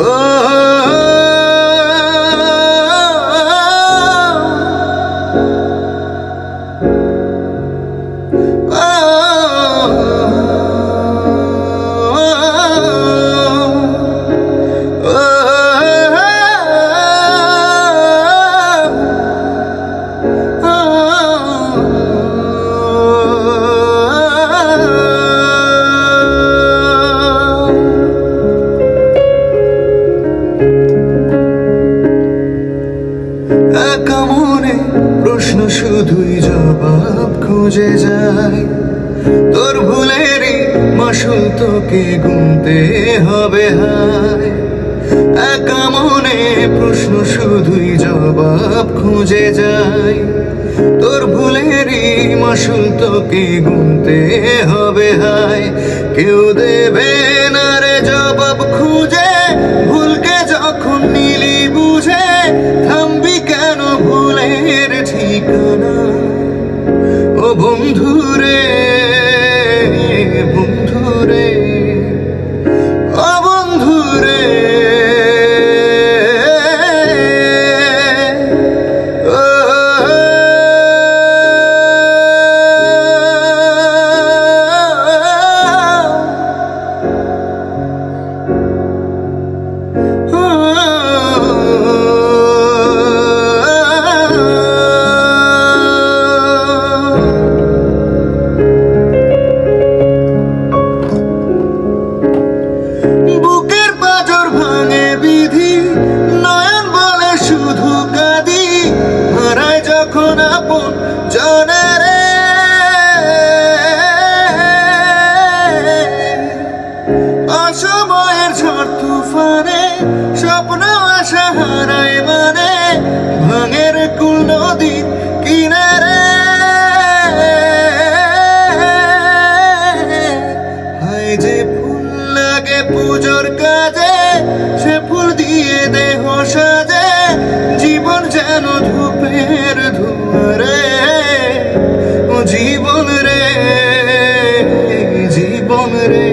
Oh! একা মনে প্রশ্ন শুধুই জবাব খুঁজে যায়। তোর ভুলেরই মাসুল তোকে গুনতে হবে হায়। একা মনে প্রশ্ন শুধুই জবাব খুঁজে যায়। তোর ভুলেরই মাসুল তোকে গুনতে হবে হায়। কেউ দেবে না রে জবাব খুঁজে কেন অসময়ের ঝড় তুফানে, স্বপ্ন আশা হারায় মানে ভাঙের কুল নদী কিনারে। হায় যে ফুল লাগে পুজোর কাজে, সে ফুল দিয়ে দেহ সাজে, জীবন যেন ধূপের ধুয়ারে জীবন রে জীবন রে।